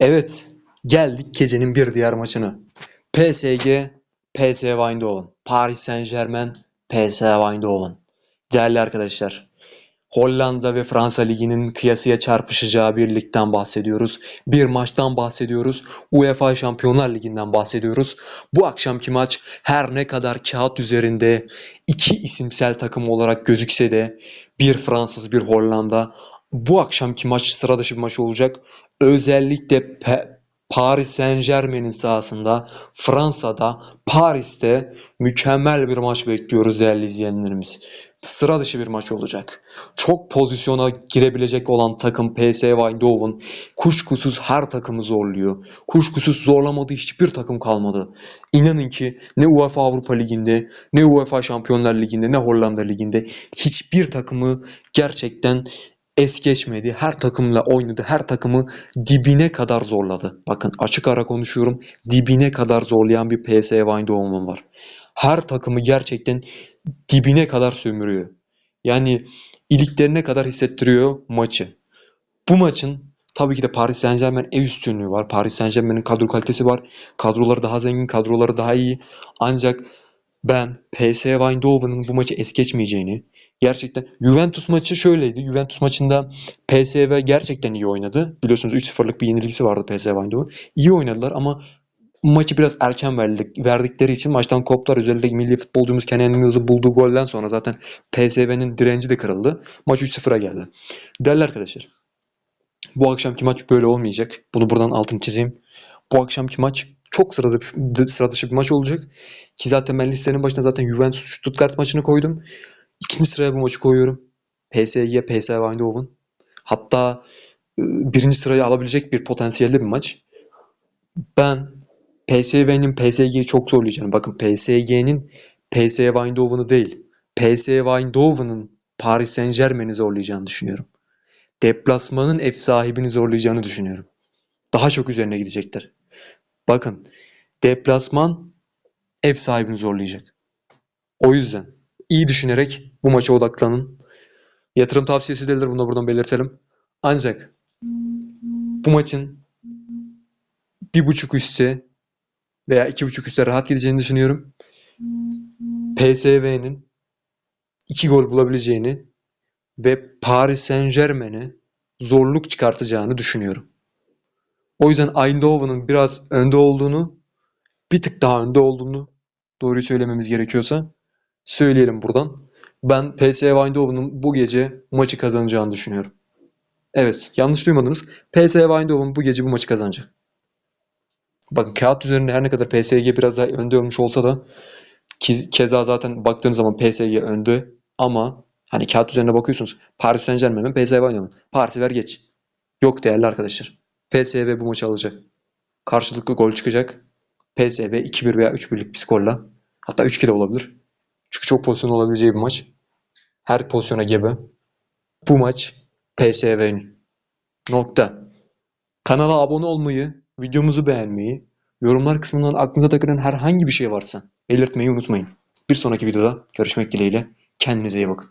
Evet, geldik gecenin bir diğer maçına. PSG, PSV Eindhoven. Paris Saint-Germain, PSV Eindhoven. Değerli arkadaşlar, Hollanda ve Fransa Ligi'nin kıyasıya çarpışacağı bir ligden bahsediyoruz. Bir maçtan bahsediyoruz. UEFA Şampiyonlar Ligi'nden bahsediyoruz. Bu akşamki maç her ne kadar kağıt üzerinde iki isimsel takım olarak gözükse de bir Fransız bir Hollanda bu akşamki maç sıra dışı bir maç olacak. Özellikle Pe- Paris Saint-Germain'in sahasında Fransa'da Paris'te mükemmel bir maç bekliyoruz değerli izleyenlerimiz. Sıra dışı bir maç olacak. Çok pozisyona girebilecek olan takım PSV Eindhoven kuşkusuz her takımı zorluyor. Kuşkusuz zorlamadığı hiçbir takım kalmadı. İnanın ki ne UEFA Avrupa Ligi'nde, ne UEFA Şampiyonlar Ligi'nde, ne Hollanda Ligi'nde hiçbir takımı gerçekten es geçmedi. Her takımla oynadı. Her takımı dibine kadar zorladı. Bakın açık ara konuşuyorum. Dibine kadar zorlayan bir PSV Eindhoven var. Her takımı gerçekten dibine kadar sömürüyor. Yani iliklerine kadar hissettiriyor maçı. Bu maçın tabii ki de Paris Saint-Germain ev üstünlüğü var. Paris Saint-Germain'in kadro kalitesi var. Kadroları daha zengin, kadroları daha iyi. Ancak ben PSV Eindhoven'ın bu maçı es geçmeyeceğini, gerçekten Juventus maçı şöyleydi. Juventus maçında PSV gerçekten iyi oynadı. Biliyorsunuz 3-0'lık bir yenilgisi vardı PSV Eindhoven. İyi oynadılar ama maçı biraz erken verdik, verdikleri için maçtan koptular. Özellikle milli futbolcumuz Kenan Yıldız'ın bulduğu golden sonra zaten PSV'nin direnci de kırıldı. Maç 3-0'a geldi. Değerli arkadaşlar, bu akşamki maç böyle olmayacak. Bunu buradan altını çizeyim. Bu akşamki maç çok sıra, sıra bir maç olacak. Ki zaten ben listenin başına zaten Juventus Stuttgart maçını koydum. İkinci sıraya bu maçı koyuyorum. PSG, PSV Eindhoven. Hatta e, birinci sırayı alabilecek bir potansiyelde bir maç. Ben PSV'nin PSG'yi çok zorlayacağını. Bakın PSG'nin PSV Eindhoven'ı değil. PSV Eindhoven'ın Paris Saint-Germain'i zorlayacağını düşünüyorum. Deplasmanın ev sahibini zorlayacağını düşünüyorum. Daha çok üzerine gidecektir. Bakın deplasman ev sahibini zorlayacak. O yüzden iyi düşünerek bu maça odaklanın. Yatırım tavsiyesi değildir bunu da buradan belirtelim. Ancak bu maçın bir buçuk üstü veya iki buçuk üstte rahat gideceğini düşünüyorum. PSV'nin iki gol bulabileceğini ve Paris Saint-Germain'e zorluk çıkartacağını düşünüyorum. O yüzden Eindhoven'ın biraz önde olduğunu, bir tık daha önde olduğunu doğruyu söylememiz gerekiyorsa söyleyelim buradan. Ben PSV Eindhoven'ın bu gece maçı kazanacağını düşünüyorum. Evet, yanlış duymadınız. PSV Eindhoven bu gece bu maçı kazanacak. Bakın kağıt üzerinde her ne kadar PSG biraz daha önde olmuş olsa da keza zaten baktığınız zaman PSG önde ama hani kağıt üzerine bakıyorsunuz. Paris Saint-Germain mi PSV Eindhoven. Paris'i ver geç. Yok değerli arkadaşlar. PSV bu maçı alacak. Karşılıklı gol çıkacak. PSV 2-1 veya 3-1'lik bir skorla. Hatta 3-2 de olabilir. Çünkü çok pozisyon olabileceği bir maç. Her pozisyona gebe. Bu maç PSV'nin. Nokta. Kanala abone olmayı, videomuzu beğenmeyi, yorumlar kısmından aklınıza takılan herhangi bir şey varsa belirtmeyi unutmayın. Bir sonraki videoda görüşmek dileğiyle. Kendinize iyi bakın.